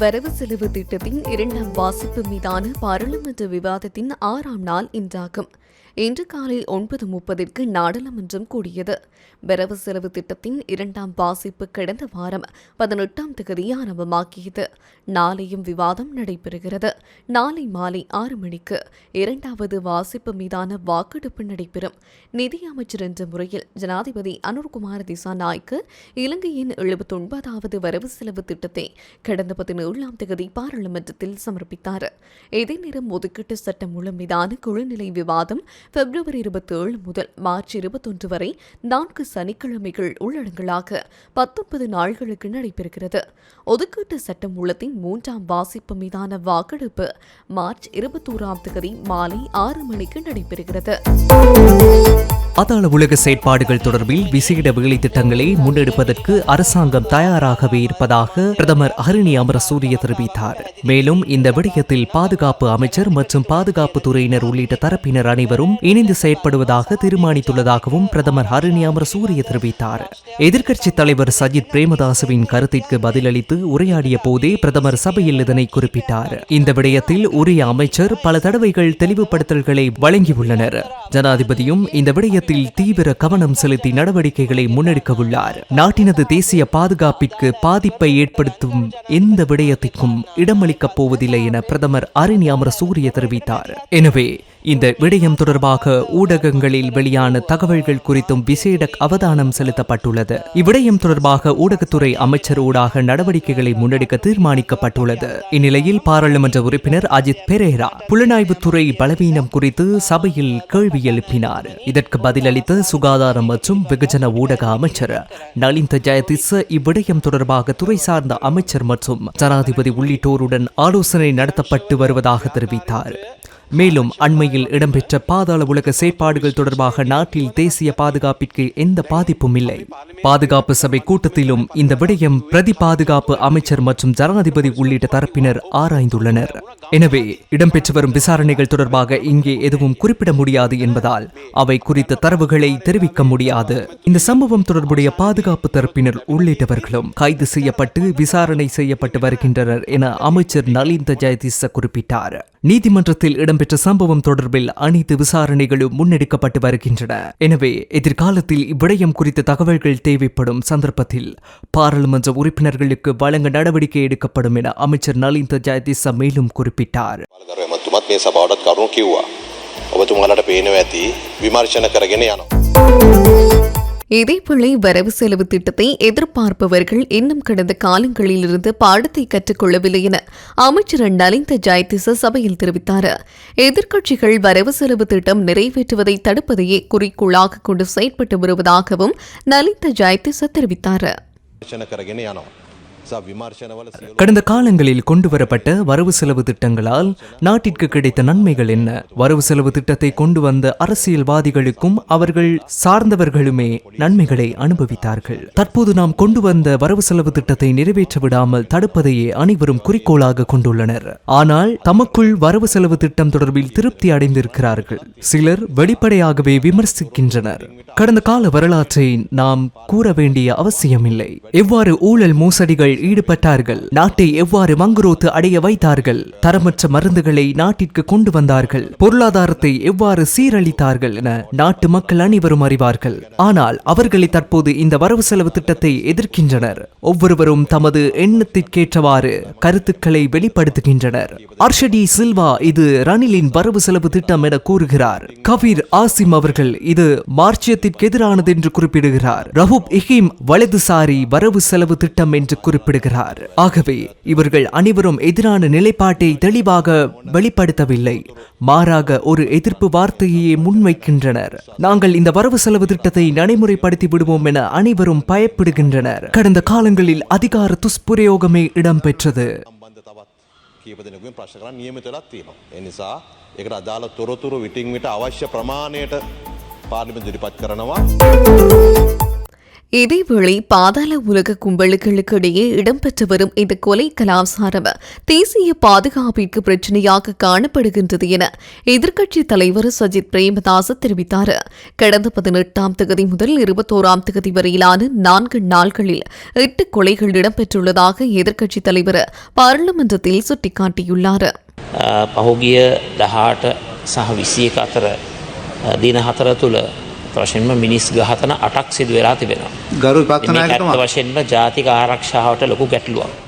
வரவு செலவு திட்டத்தின் இரண்டாம் வாசிப்பு மீதான பாராளுமன்ற விவாதத்தின் ஆறாம் நாள் இன்றாகும். இன்று காலை ஒன்பது முப்பதிற்கு நாடாளுமன்றம் கூடியது. வரவு செலவு திட்டத்தின் இரண்டாம் வாசிப்பு கடந்த வாரம் பதினெட்டாம் தேதி ஆரம்பமாக்கியது நாளையும் விவாதம் நடைபெறுகிறது. நாளை மாலை ஆறு மணிக்கு இரண்டாவது வாசிப்பு மீதான வாக்கெடுப்பு நடைபெறும். நிதி அமைச்சர் என்ற முறையில் ஜனாதிபதி அனுர்குமார் திசாநாய்க்கு இலங்கையின் எழுபத்தொன்பதாவது வரவு செலவு திட்டத்தை கடந்த ஏழாம் தேதி பாராளுமன்றத்தில் சமர்ப்பித்தார். இதே நேரம் ஒதுக்கீட்டு சட்டம் மூலம் மீதான குழுநிலை விவாதம் பிப்ரவரி இருபத்தி ஏழு முதல் மார்ச் இருபத்தொன்று வரை நான்கு சனிக்கிழமைகள் உள்ளடங்களாக பத்தொன்பது நாள்களுக்கு நடைபெறுகிறது. ஒதுக்கீட்டு சட்டம் மூலத்தின் மூன்றாம் வாசிப்பு மீதான வாக்கெடுப்பு மார்ச் இருபத்தோராம் தேதி மாலை ஆறு மணிக்கு நடைபெறுகிறது. அதால உலக செயற்பாடுகள் தொடர்பில் விசேட வேலை திட்டங்களை முன்னெடுப்பதற்கு அரசாங்கம் தயாராகவே இருப்பதாக பிரதமர் அருணி அமரசூரிய தெரிவித்தார். மேலும் இந்த விடயத்தில் பாதுகாப்பு அமைச்சர் மற்றும் பாதுகாப்பு துறையினர் உள்ளிட்ட தரப்பினர் அனைவரும் இணைந்து செயற்படுவதாக தீர்மானித்துள்ளதாகவும் பிரதமர் அருணி அமரசூரிய தெரிவித்தார். எதிர்க்கட்சித் தலைவர் சஜித் பிரேமதாசவின் கருத்திற்கு பதிலளித்து உரையாடிய போதே பிரதமர் சபையில் இதனை குறிப்பிட்டார். இந்த விடயத்தில் உரிய அமைச்சர் பல தடவைகள் தெளிவுபடுத்தல்களை வழங்கியுள்ளனர். ஜனாதிபதியும் இந்த விடயத்தில் தீவிர கவனம் செலுத்தி நடவடிக்கைகளை முன்னெடுக்க உள்ளார் நாட்டினது தேசிய பாதுகாப்பிற்கு பாதிப்பை ஏற்படுத்தும் எந்த விடயத்திற்கும் இடமளிக்கப் போவதில்லை என பிரதமர் அரிணி அமரசூரிய தெரிவித்தார். எனவே இந்த விடயம் தொடர்பாக ஊடகங்களில் வெளியான தகவல்கள் குறித்தும் விசேட அவதானம் செலுத்தப்பட்டுள்ளது. இவ்விடயம் தொடர்பாக ஊடகத்துறை அமைச்சர் ஊடாக நடவடிக்கைகளை முன்னெடுக்க தீர்மானிக்கப்பட்டுள்ளது. இந்நிலையில் பாராளுமன்ற உறுப்பினர் அஜித் பெரேரா புலனாய்வுத்துறை பலவீனம் குறித்து சபையில் கேள்வி எழுப்பினார். இதற்கு பதிலளித்த சுகாதாரம் மற்றும் வெகுஜன ஊடக அமைச்சர் நலிந்த ஜெயதிஸ் இவ்விடயம் தொடர்பாக துறை சார்ந்த அமைச்சர் மற்றும் ஜனாதிபதி உள்ளிட்டோருடன் ஆலோசனை நடத்தப்பட்டு வருவதாக தெரிவித்தார். மேலும் அண்மையில் இடம்பெற்ற பாதாள உலக செயற்பாடுகள் தொடர்பாக நாட்டில் தேசிய பாதுகாப்பிற்கு எந்த பாதிப்பும் இல்லை. பாதுகாப்பு சபை கூட்டத்திலும் இந்த விடயம் பிரதி பாதுகாப்பு அமைச்சர் மற்றும் ஜனாதிபதி உள்ளிட்ட தரப்பினர் ஆராய்ந்துள்ளனர். எனவே இடம்பெற்று வரும் விசாரணைகள் தொடர்பாக இங்கே எதுவும் குறிப்பிட முடியாது என்பதால் அவை குறித்த தரவுகளை தெரிவிக்க முடியாது. இந்த சம்பவம் தொடர்புடைய பாதுகாப்பு தரப்பினர் உள்ளிட்டவர்களும் கைது செய்யப்பட்டு விசாரணை செய்யப்பட்டு வருகின்றனர் என அமைச்சர் நலிந்த ஜெயதிச குறிப்பிட்டார். நீதிமன்றத்தில் இடம்பெற்ற சம்பவம் தொடர்பில் அனைத்து விசாரணைகளும் முன்னெடுக்கப்பட்டு வருகின்றன எனவே எதிர்காலத்தில் இவ்விடயம் குறித்த தகவல்கள் தேவைப்படும் சந்தர்ப்பத்தில் பாராளுமன்ற உறுப்பினர்களுக்கு வழங்க நடவடிக்கை எடுக்கப்படும் என அமைச்சர் நலிந்த ஜெயதிச மேலும் குறிப்பிட்டார் පාලකරු ඇමතුමත් මේ සභාවටත් කරුණු කිව්වා. ඔබතුමාලට පේනව ඇති විමර්ශන කරගෙන යනවා. இதேவேளை வரவு செலவு திட்டத்தை எதிர்பார்ப்பவர்கள் இன்னும் கடந்த காலங்களிலிருந்து பாடத்தை கற்றுக்கொள்ளவில்லை என அமைச்சர் நலிந்த ஜெயதிச சபையில் தெரிவித்தார். எதிர்க்கட்சிகள் வரவு செலவு திட்டம் நிறைவேற்றுவதை தடுப்பதையே குறிக்கோளாக கொண்டு செயற்பட்டு வருவதாகவும் நலிந்த ஜெயதிச தெரிவித்தார். கடந்த காலங்களில் கொண்டு வரப்பட்ட வரவு செலவு திட்டங்களால் நாட்டிற்கு கிடைத்த நன்மைகள் என்ன? வரவு செலவு திட்டத்தை கொண்டு வந்த அரசியல்வாதிகளுக்கும் அவர்கள் சார்ந்தவர்களுமே நன்மைகளை அனுபவித்தார்கள். தற்போது நாம் கொண்டு வந்த வரவு செலவு திட்டத்தை நிறைவேற்ற விடாமல் தடுப்பதையே அனைவரும் குறிக்கோளாக கொண்டுள்ளனர். ஆனால் தமக்குள் வரவு செலவு திட்டம் தொடர்பில் திருப்தி அடைந்திருக்கிறார்கள். சிலர் வெளிப்படையாகவே விமர்சிக்கின்றனர். கடந்த கால வரலாற்றை நாம் கூற வேண்டிய அவசியமில்லை. எவ்வாறு ஊழல் மோசடிகள் ஈடுபட்டார்கள். நாட்டை எவ்வாறு மங்குரோத்து அடைய வைத்தார்கள்? தரமற்ற மருந்துகளை நாட்டிற்கு கொண்டு வந்தார்கள். பொருளாதாரத்தை எவ்வாறு சீரழித்தார்கள் என நாட்டு மக்கள் அனைவரும் அறிவார்கள். ஆனால் அவர்களை தற்போது இந்த வரவு செலவு திட்டத்தை எதிர்க்கின்றனர். ஒவ்வொருவரும் தமது எண்ணத்திற்கேற்றவாறு கருத்துக்களை வெளிப்படுத்துகின்றனர். அர்ஷடி சில்வா இது ரணிலின் வரவு செலவு திட்டம் என கூறுகிறார். கபீர் ஆசிம் அவர்கள் இது மார்ச்சியத்திற்கு எதிரானது என்று குறிப்பிடுகிறார். ரஹூப் இஹிம் வலதுசாரி வரவு செலவு திட்டம் என்று குறிப்பிடுகிறார் ஆகவே இவர்கள் அனைவரும் எதிரான நிலைப்பாட்டை தெளிவாக வெளிப்படுத்தவில்லை மாறாக ஒரு எதிர்ப்பு வார்த்தையை முன்வைக்கின்றனர் நாங்கள் இந்த வரவு செலவு திட்டத்தை நடைமுறைப்படுத்தி விடுவோம் என அனைவரும் பயப்படுகின்றனர் கடந்த காலங்களில் அதிகார துஷ்பிரயோகமே இடம்பெற்றது සම්බන්ධ තවත් කීප දෙනෙකුගෙන් ප්‍රශ්න කරන්න නියමිත වෙලක් තියෙනවා. ඒ නිසා ඒකට අදාළ තොරතුරු විටින් විට අවශ්‍ය ප්‍රමාණයට පාර්ලිමේන්තු ඉදිරිපත් කරනවා. இதேவேளை பாதாள உலக கும்பலுக்கு இடையே இடம்பெற்று வரும் இந்த கொலை கலாச்சாரம் தேசிய பாதுகாப்பிற்கு பிரச்சினையாக காணப்படுகின்றது என எதிர்க்கட்சித் தலைவர் சஜித் பிரேமதாச தெரிவித்தார் கடந்த பதினெட்டாம் தேதி முதல் இருபத்தோராம் தேதி வரையிலான நான்கு நாட்களில் எட்டு கொலைகள் இடம்பெற்றுள்ளதாக எதிர்க்கட்சித் தலைவர் பாராளுமன்றத்தில் சுட்டிக்காட்டியுள்ளார் අ, පහුගිය දහට සහ විසියක අතර අ, දින හතර තුළ වශයෙන්ම මිනිස් ගහතන අටක් සිදු වෙලා තිබෙනවා. ගරු පත්වනායකතුමා වශයෙන්ම ජාතික ආරක්ෂාවට ලොකු ගැටලුවක්.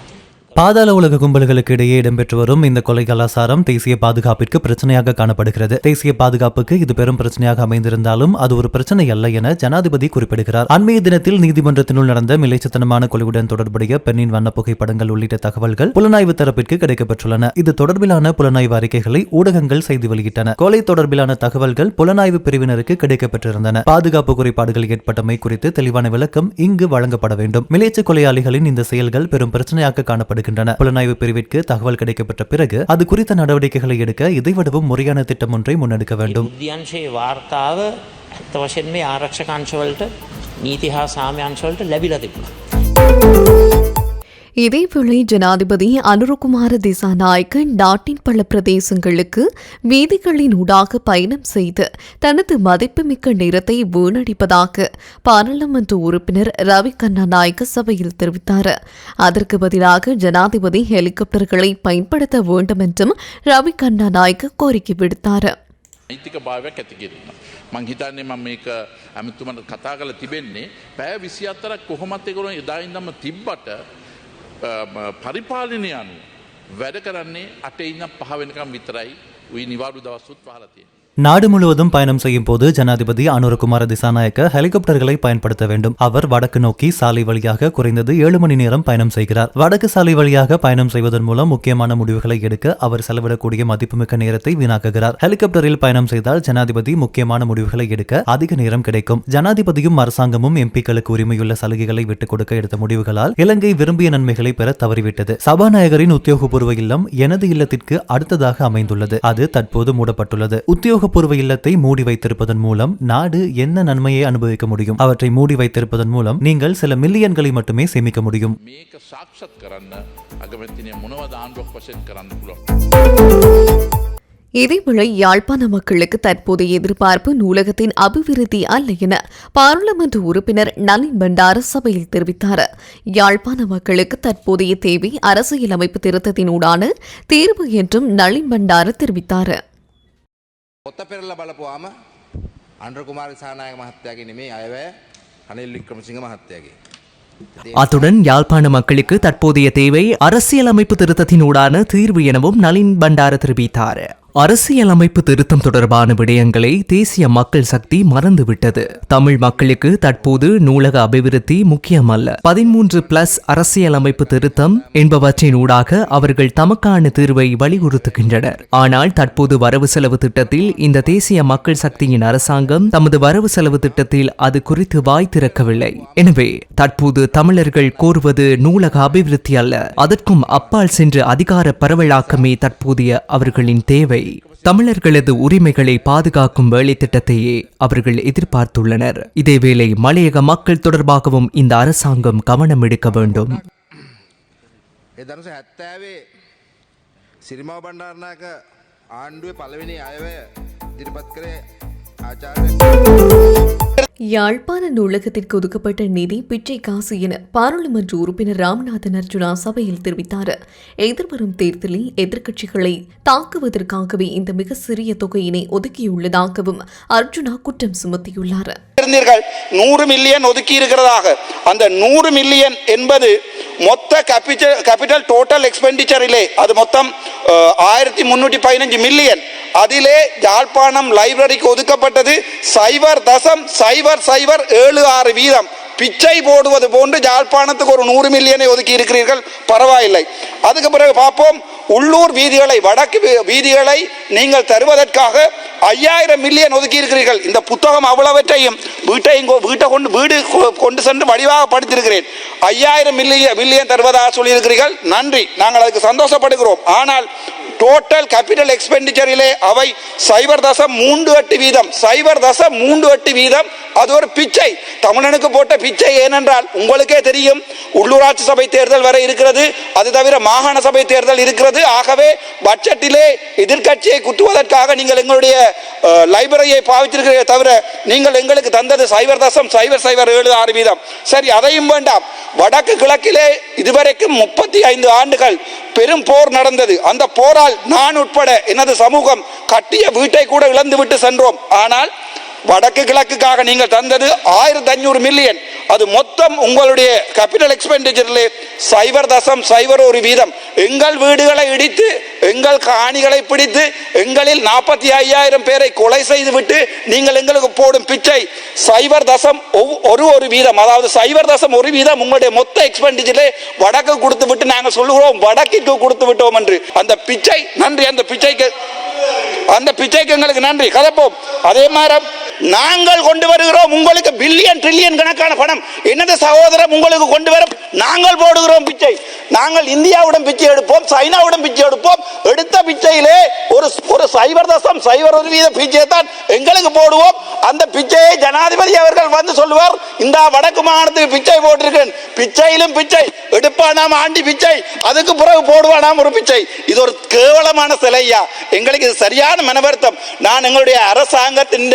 பாதாள உலக கும்பல்களுக்கு இடையே இடம்பெற்று வரும் இந்த கொலை கலாச்சாரம் தேசிய பாதுகாப்பிற்கு பிரச்சனையாக காணப்படுகிறது. தேசிய பாதுகாப்புக்கு இது பெரும் பிரச்சனையாக அமைந்திருந்தாலும் அது ஒரு பிரச்சனை அல்ல என ஜனாதிபதி குறிப்பிடுகிறார். அண்மைய தினத்தில் நீதிமன்றத்தினுள் நடந்த மிலைச்சத்தனமான கொலையுடன் தொடர்புடைய பெண்ணின் வண்ண புகைப்படங்கள் உள்ளிட்ட தகவல்கள் புலனாய்வு தரப்பிற்கு கிடைக்கப்பெற்றுள்ளன இது தொடர்பிலான புலனாய்வு அறிக்கைகளை ஊடகங்கள் செய்து வெளியிட்டன. கொலை தொடர்பிலான தகவல்கள் புலனாய்வு பிரிவினருக்கு கிடைக்கப்பெற்றிருந்தன பாதுகாப்பு குறைபாடுகள் ஏற்பட்டமை குறித்து தெளிவான விளக்கம் இங்கு வழங்கப்பட வேண்டும். மிலேச்ச கொலையாளிகளின் இந்த செயல்கள் பெரும் பிரச்சனையாக காணப்படுகின்றன புலனாய்வு பிரிவிற்கு தகவல் கிடைக்கப்பட்ட பிறகு அது குறித்த நடவடிக்கைகளை எடுக்க இதைவிடவும் முறையான திட்டம் ஒன்றை முன்னெடுக்க வேண்டும் බුද්ධියංශයේ වාර්තාව ඇත්ත වශයෙන් මේ ආරක්ෂකංශවලට නීති හා සාමයංශවලට ලැබිලා තිබුණා. இதேவேளை ஜனாதிபதி அனுரகுமார திசாநாயக்க நாட்டின் பல பிரதேசங்களுக்கு வீதிகளின் ஊடாக பயணம் செய்து தனது மதிப்புமிக்க நேரத்தை வீணடிப்பதாக பாராளுமன்ற உறுப்பினர் ரவி கண்ணா நாயக்க சபையில் தெரிவித்தார் அதற்கு பதிலாக ஜனாதிபதி ஹெலிகாப்டர்களை பயன்படுத்த வேண்டும் என்றும் ரவி கண்ணா நாயக்க கோரிக்கை விடுத்தார் නෛතික භාවයක් ඇති කිරීම. මං හිතන්නේ මම මේක ඇමතුමට කතා කළ තිබෙන්නේ පෑ විසි අත්තරක් කොහොමත් එකරුණ එදායින්දම තිබ්බට අ, ම, Um, uh, පරිපාලනය අනු වැඩ කරන්නේ අට ඉන්න පහවෙනකම් විතරයි උයි නිවාඩු දවස්සුත් පහලතිය. நாடு முழுவதும் பயணம் செய்யும் போது ஜனாதிபதி அனுரகுமார திசாநாயக்க ஹெலிகாப்டர்களை பயன்படுத்த வேண்டும். அவர் வடக்கு நோக்கி சாலை வழியாக குறைந்தது ஏழு மணி நேரம் பயணம் செய்கிறார். வடக்கு சாலை வழியாக பயணம் செய்வதன் மூலம் முக்கியமான முடிவுகளை எடுக்க அவர் செலவிடக்கூடிய மதிப்புமிக்க நேரத்தை வீணாக்குகிறார். ஹெலிகாப்டரில் பயணம் செய்தால் ஜனாதிபதி முக்கியமான முடிவுகளை எடுக்க அதிக நேரம் கிடைக்கும். ஜனாதிபதியும் அரசாங்கமும் எம்பிக்களுக்கு உரிமையுள்ள சலுகைகளை விட்டுக் கொடுக்க எடுத்த முடிவுகளால் இலங்கை விரும்பிய நன்மைகளை பெற தவறிவிட்டது. சபாநாயகரின் உத்தியோகபூர்வ இல்லம் எனது இல்லத்திற்கு அடுத்ததாக அமைந்துள்ளது. அது தற்போது மூடப்பட்டுள்ளது. உத்தியோக ஆக்கப்பூர்வ இல்லத்தை மூடி வைத்திருப்பதன் மூலம் நாடு என்ன நன்மையை அனுபவிக்க முடியும்? அவற்றை மூடி வைத்திருப்பதன் மூலம் நீங்கள் சில மில்லியன்களை மட்டுமே சேமிக்க முடியும். இதேவேளை யாழ்ப்பாண மக்களுக்கு தற்போதைய எதிர்பார்ப்பு நூலகத்தின் அபிவிருத்தி அல்ல என பாராளுமன்ற உறுப்பினர் நளின் பண்டார சபையில் தெரிவித்தார். யாழ்ப்பாண மக்களுக்கு தற்போதைய தேவை அரசியலமைப்பு திருத்தத்தினூடான தீர்வு என்றும் நளின் பண்டார தெரிவித்தார். පොත්ත පෙරල්ල බලපුවාම අන්ඩ්‍ර කුමාර සානායක මහත්තයාගේ නෙමේ අයවැය අනිල් වික්‍රමසිංහ මහත්තයාගේ. அத்துடன் யாழ்ப்பாண மக்களுக்கு தற்போதைய தேவை அரசியலமைப்பு திருத்தத்தினூடான தீர்வு எனவும் நளின் பண்டார தெரிவித்தார் அரசியலமைப்பு திருத்தம் தொடர்பான விடயங்களை தேசிய மக்கள் சக்தி மறந்துவிட்டது. தமிழ் மக்களுக்கு தற்போது நூலக அபிவிருத்தி முக்கியமல்ல. பதிமூன்று பிளஸ் அரசியலமைப்பு திருத்தம் என்பவற்றின் ஊடாக அவர்கள் தமக்கான தீர்வை வலியுறுத்துகின்றனர். ஆனால் தற்போது வரவு செலவு திட்டத்தில் இந்த தேசிய மக்கள் சக்தியின் அரசாங்கம் தமது வரவு செலவு திட்டத்தில் அது குறித்து வாய் திறக்கவில்லை. எனவே தற்போது தமிழர்கள் கோருவது நூலக அபிவிருத்தி அல்ல. அதற்கும் அப்பால் சென்று அதிகார பரவலாக்கமே தற்போதைய அவர்களின் தேவை. தமிழர்களது உரிமைகளை பாதுகாக்கும் வேலை திட்டத்தையே அவர்கள் எதிர்பார்த்துள்ளனர் இதேவேளை மலையக மக்கள் தொடர்பாகவும் இந்த அரசாங்கம் கவனம் எடுக்க வேண்டும் ඒ දනස හැත්තෑවේ සිරිමාව බණ්ඩාරනායක ආණ්ඩුවේ පළවෙනි අයවැය දිරිපත් කරේ ආචාර්ය யாழ்ப்பாண நூலகத்திற்கு ஒதுக்கப்பட்ட நிதி பிச்சை காசு என பாராளுமன்ற உறுப்பினர் ராமநாதன் அர்ஜுனா சபையில் தெரிவித்தார். எதிர்வரும் தேர்தலில் எதிர்க்கட்சிகளை தாக்குவதற்காகவே இந்த மிக சிறிய தொகையினை ஒதுக்கியுள்ளதாகவும் அர்ஜுனா குற்றம் சுமத்தியுள்ளார். இருந்தீர்கள் நூறு மில்லியன் ஒதுக்கி இருக்கிறதாக. அந்த நூறு மில்லியன் என்பது மொத்த கேபிட்டல் கேபிட்டல் டோட்டல் எக்ஸ்பெண்டிச்சரிலே அது மொத்தம் ஆயிரத்தி முன்னூற்றி பதினஞ்சு மில்லியன் அதிலே யாழ்ப்பாணம் லைப்ரரிக்கு ஒதுக்கப்பட்டது சைபர் தசம் சைபர் சைபர் ஏழு ஆறு வீதம். பிச்சை போடுவது போன்று யாழ்ப்பாணத்துக்கு ஒரு நூறு மில்லியனை ஒதுக்கி இருக்கிறீர்கள். பரவாயில்லை. அதுக்கு பிறகு பார்ப்போம். உள்ளூர் வீதிகளை வடக்கு வீ- வீதிகளை நீங்கள் தருவதற்காக ஐயாயிரம் மில்லியன் ஒதுக்கி இருக்கிறீர்கள். இந்த புத்தகம் அவ்வளவற்றையும் வீட்டையும் வீட்டை கொண்டு வீடு கொ- கொண்டு சென்று வடிவாக படித்திருக்கிறேன். ஐயாயிரம் மில்லியன் மில்லியன் தருவதாக சொல்லியிருக்கிறீர்கள். நன்றி. நாங்கள் அதுக்கு சந்தோஷப்படுகிறோம். ஆனால் டோட்டல் கேபிட்டல் எக்ஸ்பெண்டிச்சரிலே அவை சைபர் தசம் மூன்று எட்டு வீதம். சைபர் தசம் மூன்று எட்டு வீதம். அது ஒரு பிச்சை. தமிழனுக்கு போட்ட பிச்சை ஏனென்றால் உங்களுக்கே தெரியும் உள்ளூராட்சி சபை தேர்தல் வரை இருக்கிறது. அது தவிர மாகாண சபை தேர்தல் இருக்கிறது. ஆகவே பட்ஜெட்டிலே எதிர்க்கட்சியை குத்துவதற்காக நீங்கள் எங்களுடைய லைப்ரரியை பாவித்திருக்கிறீர்களே தவிர நீங்கள் எங்களுக்கு தந்தது சைபர் தசம் சைபர் சைபர் ஏழு ஆறு வீதம். சரி அதையும் வேண்டாம். வடக்கு கிழக்கிலே இதுவரைக்கும் முப்பத்தி ஐந்து ஆண்டுகள் பெரும் போர் நடந்தது. அந்த போரால் நான் உட்பட எனது சமூகம் கட்டிய வீட்டை கூட இழந்து விட்டு சென்றோம். ஆனால் வடக்கு கிழக்குக்காக நீங்கள் தந்தது ஆயிரத்தி அஞ்சூறு மில்லியன் அது மொத்தம் உங்களுடைய கேபிட்டல் எக்ஸ்பெண்டிச்சரிலே சைபர் தசம் சைபர் ஒரு வீதம். எங்கள் வீடுகளை இடித்து எங்கள் காணிகளை பிடித்து எங்களில் நாற்பத்தி ஐயாயிரம் பேரை கொலை செய்து விட்டு நீங்கள் எங்களுக்கு போடும் பிச்சை. சைபர் தசம் ஒவ்- ஒரு ஒரு வீதம். அதாவது சைபர் தசம் ஒரு வீதம் உங்களுடைய மொத்த எக்ஸ்பெண்டிச்சரிலே வடக்கு கொடுத்து விட்டு நாங்கள் சொல்லுகிறோம் வடக்கிற்கு கொடுத்து விட்டோம் என்று. அந்த பிச்சை நன்றி. அந்த பிச்சைக்கு அந்த பிச்சைக்கு எங்களுக்கு நன்றி. கதப்போம் அதே மாதிரி நாங்கள் கொண்டு வருகிறோம் உங்களுக்கு பில்லியன் ட்ரில்லியன் கணக்கான பணம். என்னது சகோதரம் உங்களுக்கு கொண்டு வரும்? நாங்கள் போடுகிறோம் பிச்சை. நாங்கள் இந்தியாவுடன் பிச்சை எடுப்போம் சைனாவுடன் பிச்சை எடுப்போம். எடுத்த பிச்சையிலே ஒரு ஒரு சைபர் தசம் சைபர் வீத பிச்சையை தான் எங்களுக்கு போடுவோம். அந்த பிச்சையை ஜனாதிபதி அவர்கள் வந்து சொல்லுவார் இந்த வடக்கு மாகாணத்துக்கு பிச்சை போட்டிருக்கேன் பிச்சையிலும் பிச்சை. எடுப்பானாம் ஆண்டி பிச்சை. அதுக்கு பிறகு போடுவானாம் ஒரு பிச்சை. இது ஒரு கேவலமான சிலையா எங்களுக்கு இது சரியான மனவருத்தம் நான் எங்களுடைய அரசாங்கத்தின்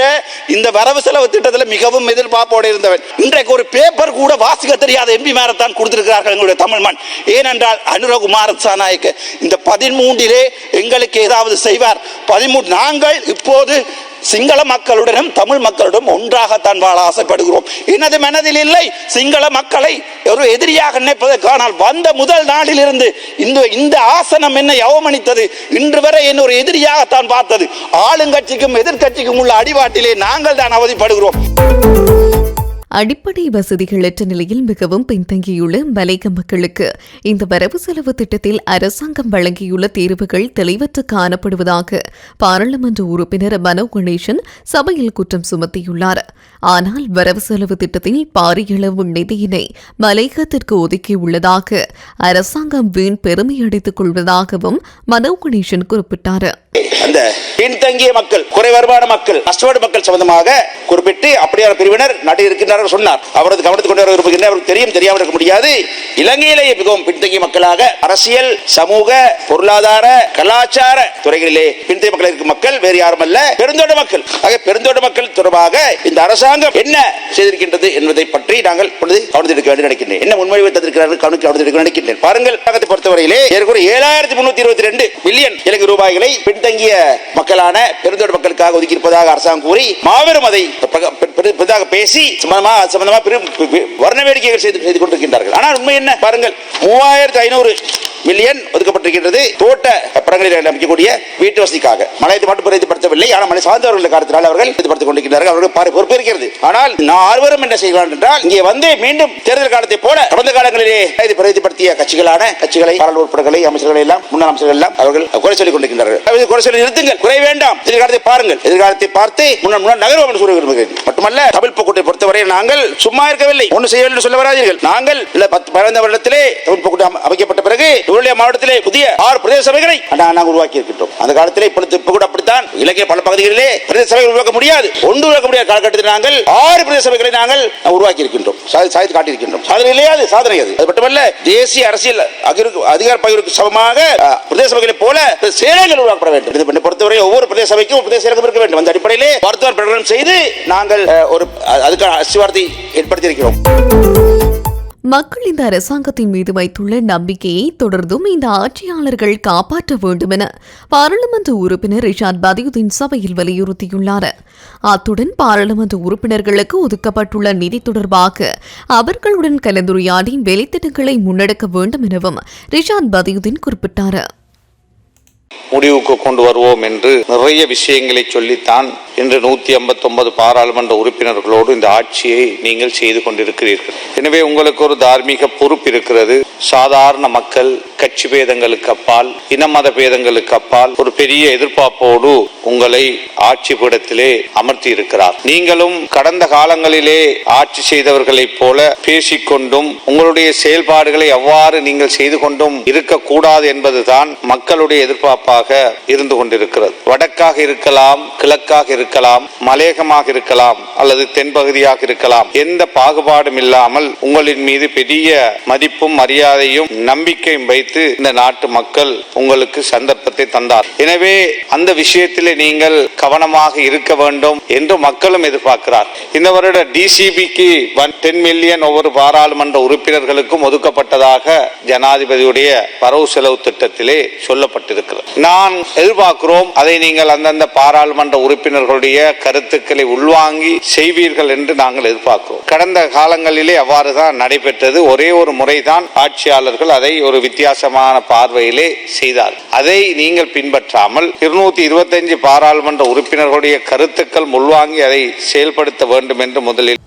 இந்த வரவு செலவு திட்டத்தில் மிகவும் எதிர்பார்ப்போடு இருந்தவன். இன்றைக்கு ஒரு பேப்பர் கூட வாசிக்க தெரியாத எம்பி மேரத்தான் கொடுத்திருக்கிறார்கள் எங்களுடைய தமிழ் மண். ஏனென்றால் அனுரகுமார சாநாயக்க இந்த பதிமூன்றிலே எங்களுக்கு ஏதாவது செய்வார். பதிமூன்று நாங்கள் இப்போது சிங்கள மக்களுடனும் தமிழ் மக்களுடன் ஒன்றாகத்தான் வாழ ஆசைப்படுகிறோம். எனது மனதில் இல்லை சிங்கள மக்களை ஒரு எதிரியாக நினைப்பதற்கானால் வந்த முதல் நாளில் இருந்து இந்த இந்த ஆசனம் என்னை அவமனித்தது இன்று வரை என்ன ஒரு எதிரியாகத்தான் பார்த்தது. ஆளுங்கட்சிக்கும் எதிர்க்கட்சிக்கும் உள்ள அடிவாட்டிலே நாங்கள் தான் அவதிப்படுகிறோம். அடிப்படை வசதிகளற்ற நிலையில் மிகவும் பின்தங்கியுள்ள மலையக மக்களுக்கு இந்த வரவு செலவு திட்டத்தில் அரசாங்கம் வழங்கியுள்ள தீர்வுகள் தெளிவற்று காணப்படுவதாக பாராளுமன்ற உறுப்பினர் மனோ கணேசன் சபையில் குற்றம் சுமத்தியுள்ளார். ஆனால் வரவு செலவு திட்டத்தில் பாரிய அளவு நிதியினை மலையகத்திற்கு ஒதுக்கியுள்ளதாக அரசாங்கம் வீண் பெருமை அடித்துக் கொள்வதாகவும் மனோ கணேசன் குறிப்பிட்டார். அந்த பின்தங்கிய மக்கள் குறை வருமான மக்கள் நஷ்டவாடு மக்கள் சம்பந்தமாக குறிப்பிட்டு அப்படியான பிரிவினர் நாட்டில் இருக்கின்றார்கள் அவர் சொன்னார். அவரது கவனத்துக் கொண்டு வர விரும்புகின்ற அவருக்கு தெரியும் தெரியாமல் இருக்க முடியாது. இலங்கையிலேயே மிகவும் பின்தங்கிய மக்களாக அரசியல் சமூக பொருளாதார கலாச்சார துறைகளிலே பின்தங்கிய மக்கள் இருக்கும் மக்கள் வேறு யாரும் அல்ல பெருந்தோட்ட மக்கள். ஆக பெருந்தோட்ட மக்கள் தொடர்பாக இந்த அரசாங்கம் என்ன செய்திருக்கின்றது என்பதை பற்றி நாங்கள் பொழுது கவனித்திருக்க வேண்டும் நினைக்கின்றேன். என்ன முன்மொழிவு தந்திருக்கிறார்கள் கவனிக்க நினைக்கின்றேன். பாருங்கள் தமிழகத்தை பொறுத்தவரையிலே ஏற்கனவே ஏழாயிரத்தி முன்னூத்தி இருபத்தி ரெண்டு பில்லியன் இலங்கை ரூபாய்களை பின்தங்கிய மக்களான பெருந்தோட்ட மக்களுக்காக ஒதுக்கியிருப்பதாக அரசாங்கம் கூறி மாபெரும் அதை பிரக- பேசி சம்பந்தமா சம்பந்தமா பெரும் வர்ண வேடிக்கைகள் செய்து செய்து கொண்டிருக்கின்றார்கள். ஆனால் உண்மை என்ன? பாருங்கள் மூவாயிரத்தி ஐநூறு மில்லியன் ஒதுக்கப்பட்டிருக்கின்றது தோட்ட படங்களில் அமைக்கக்கூடிய வீட்டு வசதிக்காக மலையத்தை மட்டும் பிரதிப்படுத்தவில்லை ஆனால் மலை சார்ந்தவர்கள் காரணத்தினால் அவர்கள் பிரதிப்படுத்திக் கொண்டிருக்கிறார்கள் அவர்கள் பாரு- பொறுப்பு இருக்கிறது ஆனால் நான் ஆர்வரும் என்ன செய்கிறான் என்றால் இங்கே வந்து மீண்டும் தேர்தல் காலத்தை போல கடந்த காலங்களிலே இது பிரதிப்படுத்திய கட்சிகளான கட்சிகளை பாராளுமன்ற உறுப்பினர்களை அமைச்சர்களை எல்லாம் முன்னாள் அமைச்சர்கள் எல்லாம் அவர்கள் குறை சொல்லிக் கொண்டிருக்கிறார்கள் குறை சொல்லி நிறுத்துங்கள். குறை வேண்டாம். எதிர்காலத்தை பாருங்கள். எதிர்காலத்தை பார்த்து முன்னாள் முன்னாள் நகர்வோம் என்று சொல்ல விரும்புகிறேன் மட்டுமல்ல தமிழ் போக்குவரத்தை பொறுத்தவரை நாங்கள் சும்மா இருக்கவில்லை. ஒன்றும் செய்யவில்லை சொல்ல வராதீர்கள். நாங்கள் இல்ல பத்து வருடத்திலே தமிழ் அமைக்கப்பட்ட பிறகு நுவரெலியா மாவட்டத்திலே புதிய ஆறு பிரதேச சபைகளை நாங்கள் உருவாக்கி இருக்கின்றோம். அந்த காலத்திலே இப்பொழுது இப்ப கூட அப்படித்தான். இலங்கை பல பகுதிகளிலே பிரதேச சபைகள் உருவாக்க முடியாது. ஒன்று உருவாக்க முடியாத காலகட்டத்தில் நாங்கள் ஆறு பிரதேச சபைகளை நாங்கள் உருவாக்கி இருக்கின்றோம். சாதி- சாதித்து காட்டியிருக்கின்றோம். சாதனை இல்லையாது சாதனை அது. அது மட்டுமல்ல தேசிய அரசியல் அதிகார பகிர்வுக்கு சமமாக பிரதேச சபைகளைப் போல சேலங்கள் உருவாக்கப்பட வேண்டும். இது பொறுத்தவரை ஒவ்வொரு பிரதேச சபைக்கும் பிரதேச இருக்க வேண்டும். அந்த அடிப்படையிலே மருத்துவர் பிரகடனம் செய்து நாங்கள் ஒரு அதுக்கான அசிவாரத்தை ஏற்படுத்தி இருக்கிறோம் மக்கள் இந்த அரசாங்கத்தின் மீது வைத்துள்ள நம்பிக்கையை தொடர்ந்தும் இந்த ஆட்சியாளர்கள் காப்பாற்ற வேண்டும் என பாராளுமன்ற உறுப்பினர் ரிஷாத் பதியுதீன் சபையில் வலியுறுத்தியுள்ளார். அத்துடன் பாராளுமன்ற உறுப்பினர்களுக்கு ஒதுக்கப்பட்டுள்ள நிதி தொடர்பாக அவர்களுடன் கலந்துரையாடி வேலைத்திட்டங்களை முன்னெடுக்க வேண்டும் எனவும் ரிஷாத் பதியுதீன் குறிப்பிட்டார். முடிவுக்கு கொண்டு வருவோம் என்று நிறைய விஷயங்களை சொல்லித்தான் இன்று நூத்தி ஐம்பத்தொன்பது பாராளுமன்ற உறுப்பினர்களோடு இந்த ஆட்சியை நீங்கள் செய்து கொண்டிருக்கிறீர்கள். எனவே உங்களுக்கு ஒரு தார்மீக பொறுப்பு இருக்கிறது. சாதாரண மக்கள் கட்சி பேதங்களுக்கு அப்பால் இன மத பேதங்களுக்கு அப்பால் ஒரு பெரிய எதிர்பார்ப்போடு உங்களை ஆட்சி பீடத்திலே அமர்த்தி இருக்கிறார். நீங்களும் கடந்த காலங்களிலே ஆட்சி செய்தவர்களைப் போல பேசிக்கொண்டும் உங்களுடைய செயல்பாடுகளை எவ்வாறு நீங்கள் செய்து கொண்டும் இருக்கக்கூடாது என்பதுதான் மக்களுடைய எதிர்பார்ப்பு. பாதுகாப்பாக இருந்து கொண்டிருக்கிறது. வடக்காக இருக்கலாம் கிழக்காக இருக்கலாம் மலையகமாக இருக்கலாம் அல்லது தென்பகுதியாக இருக்கலாம். எந்த பாகுபாடும் இல்லாமல் உங்களின் மீது பெரிய மதிப்பும் மரியாதையும் நம்பிக்கையும் வைத்து இந்த நாட்டு மக்கள் உங்களுக்கு சந்தர்ப்பத்தை தந்தார். எனவே அந்த விஷயத்திலே நீங்கள் கவனமாக இருக்க வேண்டும் என்று மக்களும் எதிர்பார்க்கிறார். இந்த வருட டிசிபிக்கு டென் மில்லியன் ஒவ்வொரு பாராளுமன்ற உறுப்பினர்களுக்கும் ஒதுக்கப்பட்டதாக ஜனாதிபதியுடைய வரவு செலவு திட்டத்திலே சொல்லப்பட்டிருக்கிறது. நான் எதிர்பார்க்கிறோம். அதை நீங்கள் அந்தந்த பாராளுமன்ற உறுப்பினர்களுடைய கருத்துக்களை உள்வாங்கி செய்வீர்கள் என்று நாங்கள் எதிர்பார்க்கிறோம். கடந்த காலங்களிலே அவ்வாறு தான் நடைபெற்றது. ஒரே ஒரு முறைதான் ஆட்சியாளர்கள் அதை ஒரு வித்தியாசமான பார்வையிலே செய்தார். அதை நீங்கள் பின்பற்றாமல் இருநூத்தி இருபத்தஞ்சு பாராளுமன்ற உறுப்பினர்களுடைய கருத்துக்கள் உள்வாங்கி அதை செயல்படுத்த வேண்டும் என்று முதலில்